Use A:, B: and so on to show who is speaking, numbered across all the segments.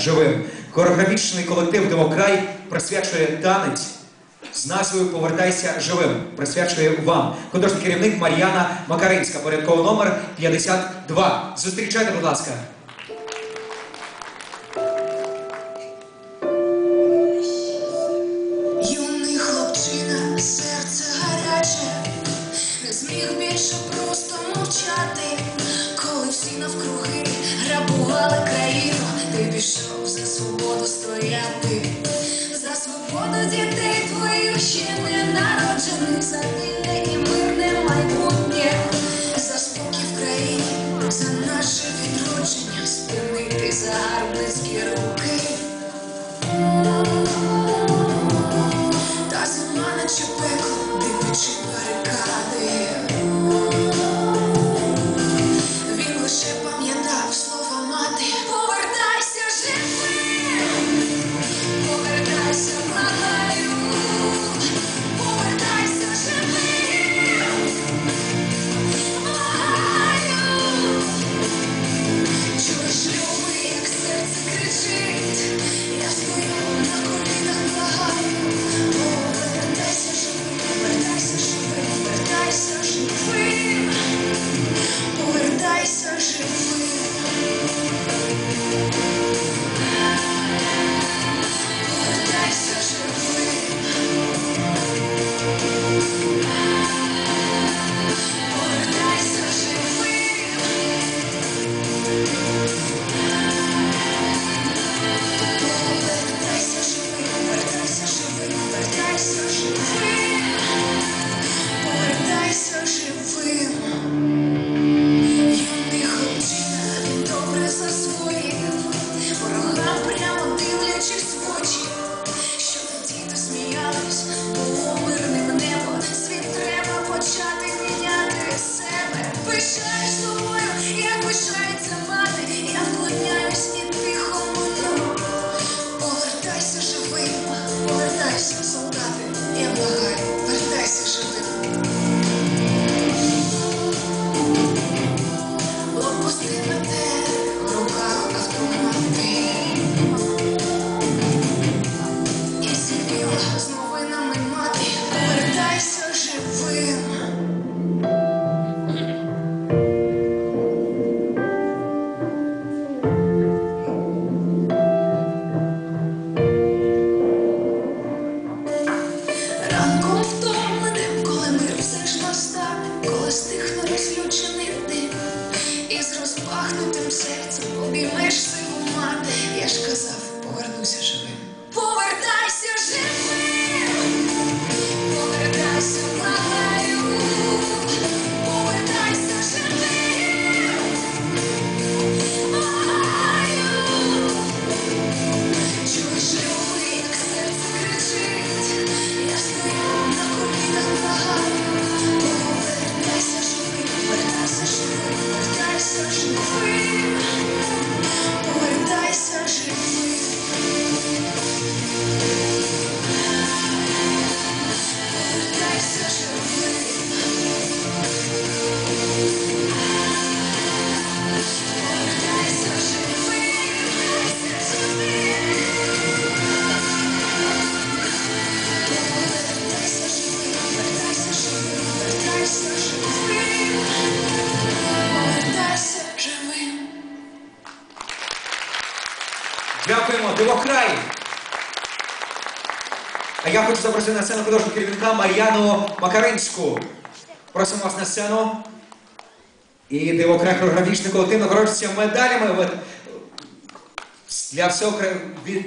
A: живим. Хореографічний колектив Демокрай присвячує танець з назвою Повертайся живим. Присвячує вам. Художній керівник Мар'яна Макаринська. Порядковий номер 52. Зустрічайте, будь ласка.
B: Серце гаряче, не зміг більше просто мовчати, ти пішов за свободу стояти, за свободу дітей твоїх ще не народжених, за вільне і розпахнутим серцем обіймеш силу мати. Я ж казав, повернуся живим.
A: Дякуємо, Демокрай! А я хочу запросити на сцену художнього керівника Мар'яну Макаринську. Просимо вас на сцену. І Демокрай хореографічний колектив нагороджується медалями. Для всього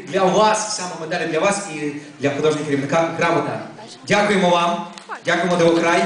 A: для вас, саме медалі для вас і для художнього керівника грамота. Дякуємо вам, дякуємо Демокрай.